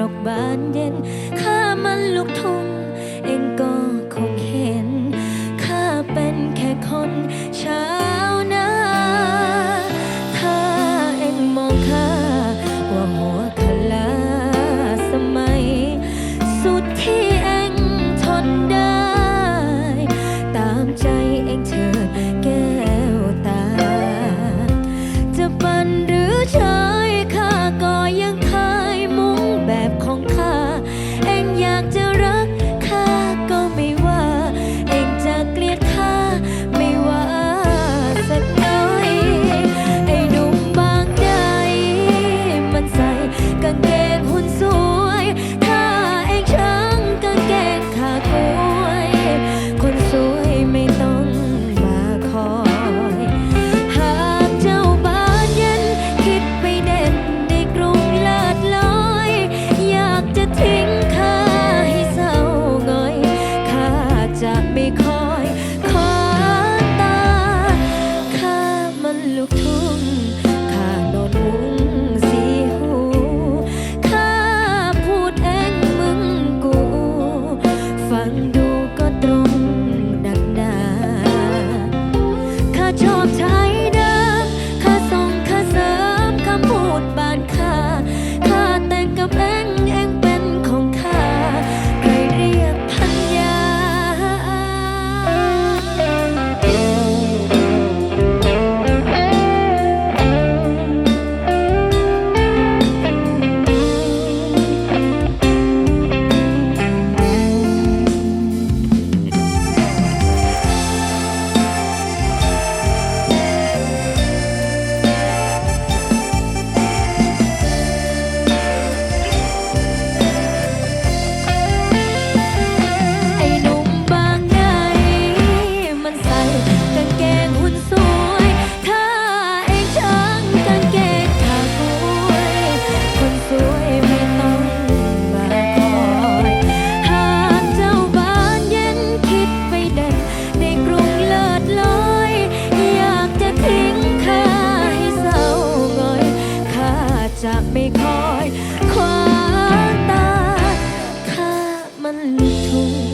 รอกบานเย็นข้ามันลูกทุ่ง look ไม่คอย คว้าตาข้ามันลุกทุ่ง